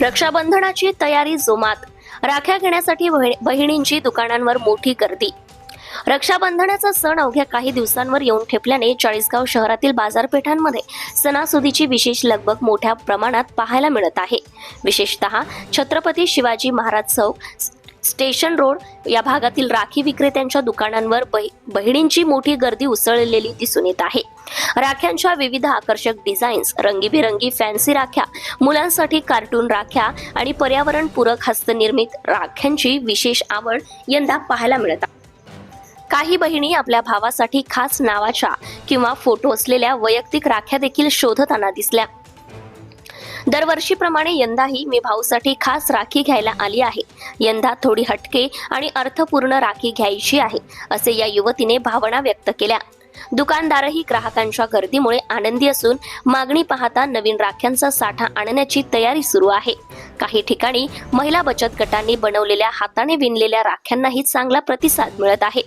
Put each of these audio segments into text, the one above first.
रक्षाबंधनाची तयारी जोमात. राख्या घेण्यासाठी बहिणींची दुकानांवर मोठी गर्दी. रक्षाबंधनाचा सण अवघ्या काही दिवसांवर येऊन ठेपल्याने चाळीसगाव शहरातील बाजारपेठांमध्ये सणासुदीची विशेष लगबग मोठ्या प्रमाणात पाहायला मिळत आहे. विशेषतः छत्रपती शिवाजी महाराज चौक स्टेशन रोड या भागातील राखी विक्रेत्यांच्या दुकानांवर बहि- बहिणींची मोठी गर्दी उसळलेली दिसून येत आहे. राख्यांच्या विविध आकर्षक डिझाईन्स रंगीबेरंगी फॅन्सी राख्या मुलांसाठी कार्टून राख्या आणि पर्यावरणपूरक हस्तनिर्मित राख्यांची विशेष आवड यंदा पाहायला मिळत आहे. काही बहिणी आपल्या भावासाठी खास नावाच्या किंवा फोटो असलेल्या वैयक्तिक राख्या देखील शोधताना दिसल्या. दरवर्षीप्रमाणे यंदाही मी भाऊसाठी खास राखी घ्यायला आली आहे. यंदा थोडी हटके आणि अर्थपूर्ण राखी घ्यायची आहे असे या युवतीने भावना व्यक्त केल्या. दुकानदारही ग्राहकांच्या गर्दीमुळे आनंदी असून मागणी पाहता नवीन राख्यांचा साठा आणण्याची तयारी सुरू आहे. काही ठिकाणी महिला बचत गटांनी बनवलेल्या हाताने विणलेल्या राख्यांनाही चांगला प्रतिसाद मिळत आहे.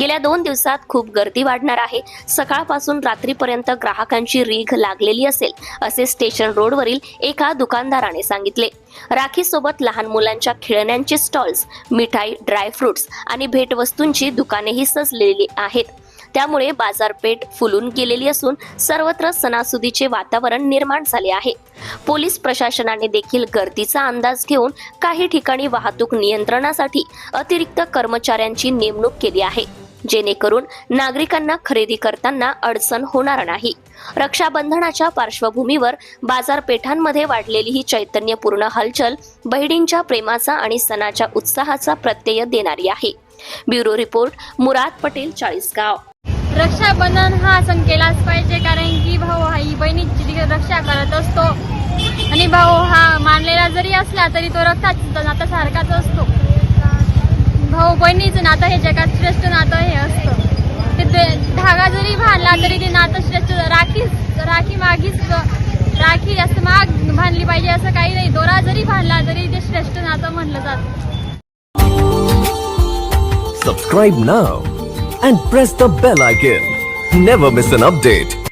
गेल्या दोन दिवसात खूप गर्दी वाढणार आहे. सकाळपासून रात्रीपर्यंत ग्राहकांची रीघ लागलेली असेल असे स्टेशन रोडवरील एका दुकानदाराने सांगितले. राखीसोबत लहान मुलांच्या खेळण्यांचे स्टॉल्स मिठाई ड्रायफ्रुट्स आणि भेटवस्तूंची दुकानेही सजलेली आहेत. त्यामुळे बाजारपेठ फुलून गेलेली असून सर्वत्र सणासुदीचे वातावरण निर्माण झाले आहे. पोलीस प्रशासनाने देखील गर्दीचा अंदाज घेऊन काही ठिकाणी वाहतूक नियंत्रणासाठी अतिरिक्त कर्मचाऱ्यांची नेमणूक केली आहे जेणेकरून नागरिकांना खरेदी करताना अडचण होणार नाही. रक्षाबंधनाच्या पार्श्वभूमीवर बाजारपेठांमध्ये वाढलेली ही चैतन्यपूर्ण हालचाल बहिणींच्या प्रेमाचा आणि सणाच्या उत्साहाचा प्रत्यय देणारी आहे. Bureau report Murad Patel Chalisgaon. Rakshabandhan हा सण केलाच पाहिजे कारण की भाऊ आई बहिणी बहिणीची ती रक्षा करत असतो आणि भाऊ हा जरी असला तरी तो रक्ताचा नाता सारखाच असतो भाऊ बहिणीचं नातं हे जगात श्रेष्ठ नातं हे असतं ते धागा जरी बांधला तरी ते नातं श्रेष्ठ राखीच राखी मागीच राखी जास्त माग बांधली पाहिजे असं काही नाही दोरा जरी बांधला तरी ते श्रेष्ठ नातं म्हणलं जातं subscribe now and press the bell icon. Never miss an update.